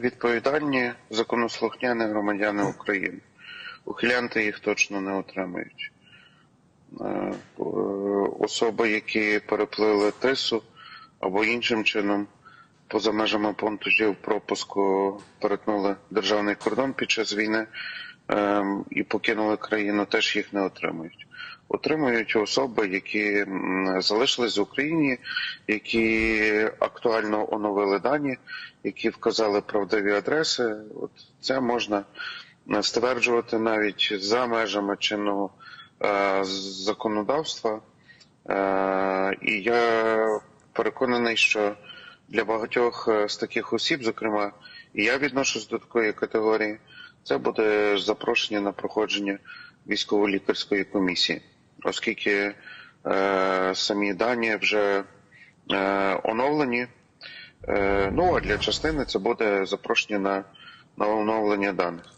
відповідальні законослухняні громадяни України. Ухилянти їх точно не отримають. Е, е, Особи, які переплили тису або іншим чином поза межами пунктів пропуску перетнули державний кордон під час війни і покинули країну, теж їх не отримують. Отримують особи, які залишились в Україні, які актуально оновили дані, які вказали правдиві адреси. От це можна е, стверджувати навіть за межами чинного е, законодавства. Е, і я переконаний, що для багатьох е, з таких осіб, зокрема, і я відношусь до такої категорії, це буде запрошення на проходження військово-лікарської комісії, оскільки е, самі дані вже е, оновлені. Е, ну а для частини це буде запрошення на, на оновлення даних.